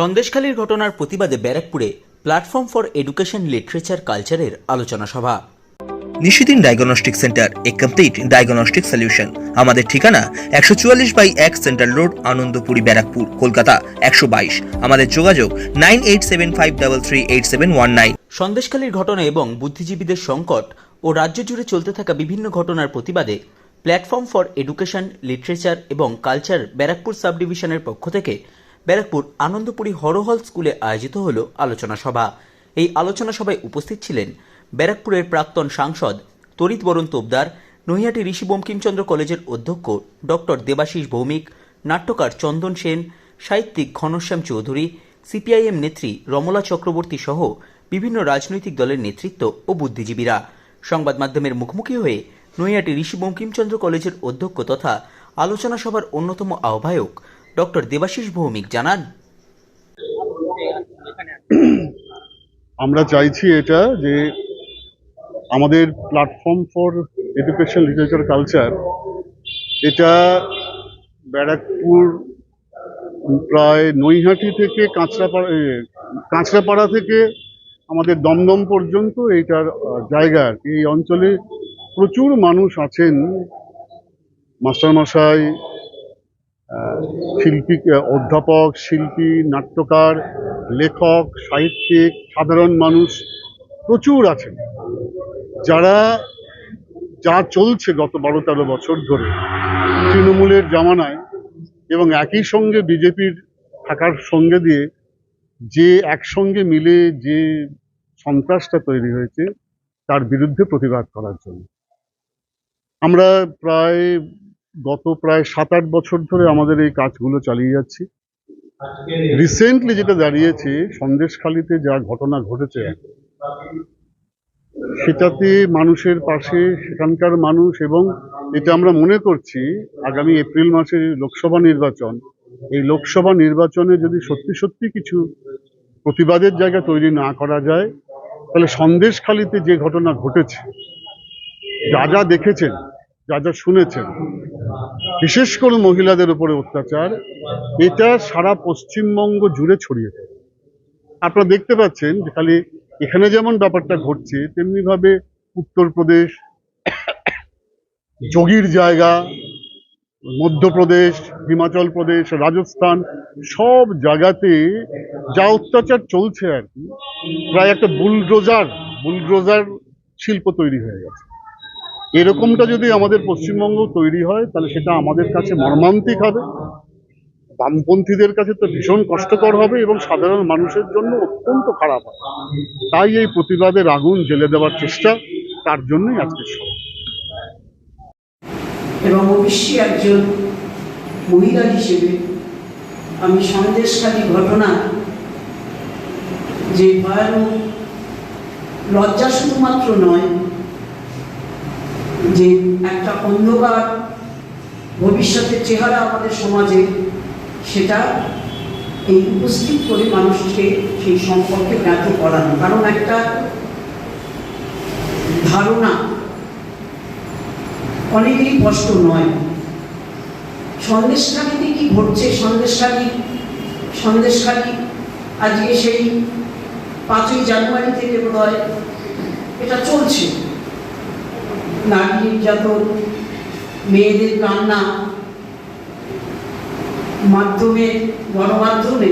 সন্দেশখালীর ঘটনার প্রতিবাদে ব্যারাকপুরে প্ল্যাটফর্ম ফর এডুকেশন লিটারেচার কালচারের আলোচনা সভা। নিশিদিন ডায়াগনস্টিক সেন্টার এ কমপ্লিট ডায়াগনস্টিক সলিউশন। আমাদের ঠিকানা একশো চুয়াল্লিশ বাই এক সেন্ট্রাল রোড আনন্দপুরি ব্যারাকপুর কলকাতা একশো বাইশ। আমাদের যোগাযোগ nine eight seven five double three eight seven one nine. সন্দেশখালীর ঘটনা এবং বুদ্ধিজীবীদের সংকট ও রাজ্য জুড়ে চলতে থাকা বিভিন্ন ঘটনার প্রতিবাদে প্ল্যাটফর্ম ফর এডুকেশন লিটারেচার এবং কালচার ব্যারাকপুর সাব ডিভিশনের পক্ষ থেকে ব্যারাকপুর আনন্দপুরী হরহল স্কুলে আয়োজিত হল আলোচনা সভা। এই আলোচনা সভায় উপস্থিত ছিলেন ব্যারাকপুরের প্রাক্তন সাংসদ তরিত বরণ তোবদার নৈহাটি ঋষি বঙ্কিমচন্দ্র কলেজের অধ্যক্ষ ডক্টর দেবাশিস ভৌমিক, নাট্যকার চন্দন সেন, সাহিত্যিক ঘনশ্যাম চৌধুরী, সিপিআইএম নেত্রী রমলা চক্রবর্তী সহ বিভিন্ন রাজনৈতিক দলের নেতৃত্ব ও বুদ্ধিজীবীরা। সংবাদ মাধ্যমের মুখোমুখি হয়ে নৈহাটি ঋষি বঙ্কিমচন্দ্র কলেজের অধ্যক্ষ তথা আলোচনা সভার অন্যতম আহ্বায়ক ডক্টর দেবাশিস ভৌমিক জানান। আমরা চাইছি এটা যে আমাদের platform for education literature culture এটা ব্যারাকপুর প্রায় নৈহাটি থেকে কাঁচরাপাড়া কাঁচরাপাড়া থেকে আমাদের দমদম পর্যন্ত এইটার জায়গা এই অঞ্চলে প্রচুর মানুষ আছেন। মাস্টারমশাই শিল্পী অধ্যাপক, শিল্পী, নাট্যকার, লেখক, সাহিত্যিক, সাধারণ মানুষ প্রচুর আছেন। যারা যা চলছে গত বারো তেরো বছর ধরে তৃণমূলের জামানায় এবং একই সঙ্গে বিজেপির থাকার সঙ্গে দিয়ে যে একসঙ্গে মিলে যে সন্ত্রাসটা তৈরি হয়েছে, তার বিরুদ্ধে প্রতিবাদ করার জন্য। আমরা প্রায় গত প্রায় সাত আট বছর ধরে আমাদের এই কাজগুলো চালিয়ে যাচ্ছি। রিসেন্টলি যেটা দাঁড়িয়েছে, সন্দেশখালিতে যা ঘটনা ঘটেছে, সেটাতে মানুষের পাশে সেখানকার মানুষ এবং এটা আমরা মনে করছি আগামী এপ্রিল মাসে লোকসভা নির্বাচন। এই লোকসভা নির্বাচনে যদি সত্যি সত্যি কিছু প্রতিবাদের জায়গা তৈরি না করা যায়, তাহলে সন্দেশখালিতে যে ঘটনা ঘটেছে, যা যা দেখেছেন, যা যা শুনেছেন বিশেষ করে মহিলাদের উপরে অত্যাচার, এটা সারা পশ্চিমবঙ্গ জুড়ে ছড়িয়ে পড়ে। আপনারা দেখতে পাচ্ছেন যে খালি এখানে যেমন ব্যাপারটা ঘটছে তেমনি ভাবে উত্তরপ্রদেশ, যোগীর জায়গা, মধ্যপ্রদেশ, হিমাচল প্রদেশ, রাজস্থান, সব জায়গাতে যা অত্যাচার চলছে আর কি, প্রায় একটা বুলডোজার বুলডোজার শিল্প তৈরি হয়ে গেছে। এরকমটা যদি আমাদের পশ্চিমবঙ্গ তৈরি হয়, তাহলে সেটা আমাদের কাছে মর্মান্তিক হবে। বামপন্থীদের কাছে তো ভীষণ কষ্টকর হবে এবং সাধারণ মানুষের জন্য অত্যন্ত খারাপ হবে। তাই এই প্রতিবাদের আগুন জ্বেলে দেওয়ার চেষ্টা তার জন্যই আজকে সভা। এবং অবশ্যই একজন মহিলা হিসেবে আমি সন্দেশকারী ঘটনা যে ভয়ানক লজ্জা শুধুমাত্র নয় যে একটা অন্ধকার ভবিষ্যতের চেহারা আমাদের সমাজে, সেটা এই উপস্থিত করে মানুষকে সেই সম্পর্কে জ্ঞাত করানো। কারণ একটা ধারণা অনেকেরই কষ্ট নয়। সন্দেশখালিতে কি ঘটছে? সন্দেশখালি সন্দেশখালি আজকে সেই পাঁচই জানুয়ারি থেকে বোধ এটা চলছে। নারী নির্যাতন, মেয়েদের কান্না, মাধ্যমে, গণমাধ্যমে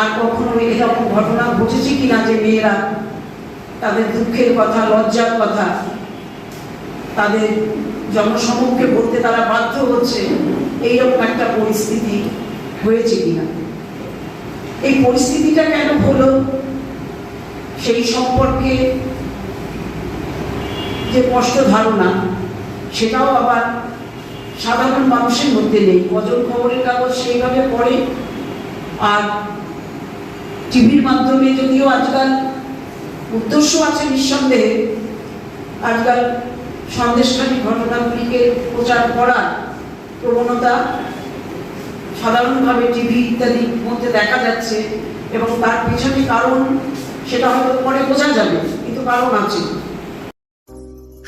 আর কখনো এরকম ঘটনা ঘটেছে কিনা যে মেয়েরা তাদের দুঃখের কথা, লজ্জার কথা, তাদের জনসমক্ষে বলতে তারা বাধ্য হচ্ছে, এইরকম একটা পরিস্থিতি হয়েছে কিনা? এই পরিস্থিতিটা কেন হলো? সেই সম্পর্কে যে স্পষ্ট ধারণা, সেটাও আবার সাধারণ মানুষের মধ্যে নেই। কজন খবরের কাগজ সেইভাবে পড়ে, আর টিভির মাধ্যমে যদিও আজকাল উদ্দেশ্য আছে নিঃসন্দেহে, আজকাল সন্দেশকারী ঘটনাগুলিকে প্রচার করার প্রবণতা সাধারণভাবে টিভি ইত্যাদির মধ্যে দেখা যাচ্ছে এবং তার পিছনে কারণ, সেটা হয়তো পরে বোঝা যাবে, কিন্তু কারণ আছে।